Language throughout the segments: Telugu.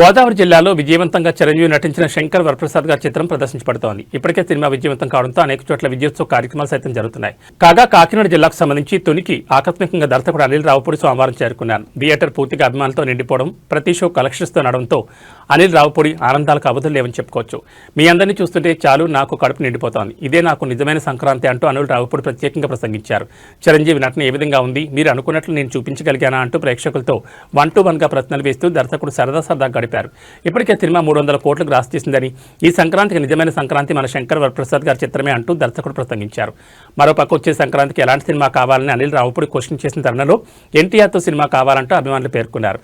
గోదావరి జిల్లాలో విజయవంతంగా చిరంజీవి నటించిన శంకర్ వరప్రసాద్ గారి చిత్రం ప్రదర్శించబడుతోంది. ఇప్పటికే సినిమా విజయవంతం కావడంతో అనేక చోట్ల విజయోత్సవ కార్యక్రమాలు సైతం జరుగుతున్నాయి. కాగా కాకినాడ జిల్లాకు సంబంధించి తొనికి ఆకస్మికంగా దర్శకుడు అనిల్ రావుపూడి సోమవారం చేరుకున్నారు. థియేటర్ పూర్తిగా అభిమానులతో నిండిపోవడం ప్రతి షో కలెక్షన్స్తో నడవడంతో అనిల్ రావుపూడి ఆనందాలకు అవధులు లేవని చెప్పుకోవచ్చు. మీ అందరినీ చూస్తుంటే చాలు నాకు కడుపు నిండిపోతోంది. ఇదే నాకు నిజమైన సంక్రాంతి అంటూ అనిల్ రావుపూడి ప్రత్యేకంగా ప్రసంగించారు. చిరంజీవి నటన ఏ విధంగా ఉంది? మీరు అనుకున్నట్లు నేను చూపించగలిగానా? అంటూ ప్రేక్షకులతో వన్ టు వన్గా ప్రశ్నలు వేస్తూ దర్శకుడు సరదా సరదా గడిపారు ఇప్పటికే సినిమా మూడు వందల కోట్లకు రాసి చేసిందని ఈ సంక్రాంతికి నిజమైన సంక్రాంతి మన శంకర్ వరప్రసాద్ గారి చిత్రమే అంటూ దర్శకుడు ప్రసంగించారు. మరోపక్క వచ్చే సంక్రాంతికి ఎలాంటి సినిమా కావాలని అనిల్ రావుపూడి క్వశ్చన్ చేసిన తరుణంలో ఎన్టీఆర్తో సినిమా కావాలంటూ అభిమానులు పేర్కొన్నారు.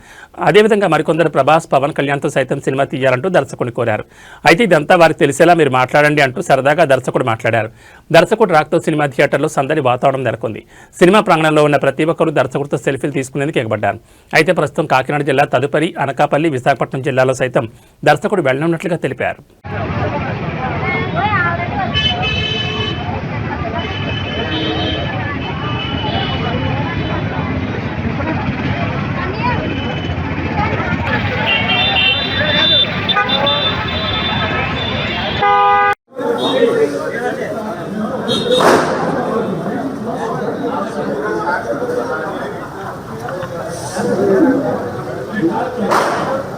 అదేవిధంగా మరికొందరు ప్రభాస్ పవన్ కళ్యాణ్తో సైతం సినిమా తీయాలంటూ దర్శకుడిని కోరారు. అయితే ఇదంతా వారికి తెలిసేలా మీరు మాట్లాడండి అంటూ సరదాగా దర్శకుడు మాట్లాడారు. దర్శకుడు రాక్తో సినిమా థియేటర్లో సందడి వాతావరణం నెలకొంది. సినిమా ప్రాంగణంలో ఉన్న ప్రతి ఒక్కరూ దర్శకుడితో సెల్ఫీలు తీసుకునేందుకు ఎగబడ్డారు. అయితే ప్రస్తుతం కాకినాడ జిల్లా తదుపరి అనకాపల్లి విశాఖపట్నం విశాఖపట్నం జిల్లాలో సైతం దర్శకుడు వెళ్ళనున్నట్లుగా తెలిపారు Thank you.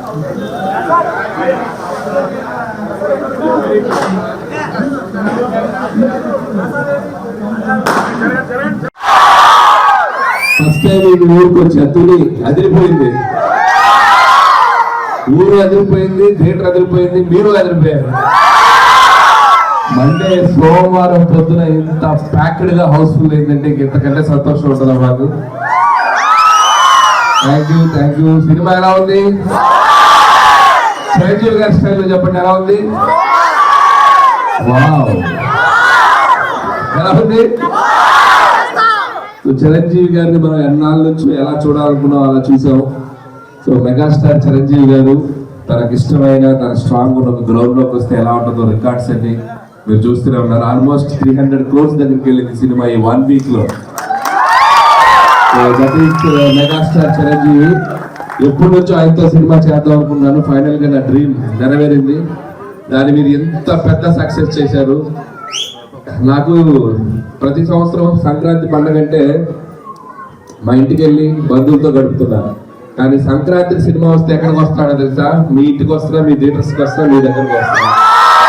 ఫస్ట్ టైం ఈ ఊరికి వచ్చి తుని అదిరిపోయింది. ఊరు అదిరిపోయింది థియేటర్ అదిరిపోయింది మీరు అదిరిపోయారు. మండే సోమవారం పొద్దున ఇంత ప్యాక్డ్గా హౌస్ఫుల్ అయిందంటే ఇంతకంటే సంతోషం ఉంటుందా మాకు thank you thank you cinema ఎలా ఉంది? చిరంజీవి గారి స్టైల్లో చెప్పండి ఎలా ఉంది? వావ్. ఎలా ఉంది? సో చిరంజీవి గారిని మనం ఎన్నాళ్ళ నుంచి ఎలా చూడాలనుకున్నాం అలా చూసాం. సో మెగాస్టార్ చిరంజీవి గారు తనకి ఇష్టమైన తన స్ట్రాంగ్ ఉన్న గ్రౌండ్లోకి వస్తే ఎలా ఉంటుందో రికార్డ్స్ అన్ని మీరు చూస్తూనే ఉన్నారు. ఆల్మోస్ట్ త్రీ హండ్రెడ్ క్రోర్స్ దగ్గరికి వెళ్ళింది సినిమా ఈ వన్ వీక్లో. దట్ ఈస్ మెగాస్టార్ చిరంజీవి ఎప్పటి నుంచో ఆయనతో సినిమా చేద్దాం అనుకున్నాను. ఫైనల్గా నా డ్రీమ్ నెరవేరింది. దాన్ని మీరు ఎంత పెద్ద సక్సెస్ చేశారు. నాకు ప్రతి సంవత్సరం సంక్రాంతి పండుగ అంటే మా ఇంటికి వెళ్ళి బంధువులతో గడుపుతున్నాను కానీ సంక్రాంతి సినిమా వస్తే ఎక్కడికి వస్తాడో తెలుసా? మీ ఇంటికి వస్తున్నా మీ థియేటర్స్కి వస్తున్నా మీ దగ్గరకు వస్తున్నా.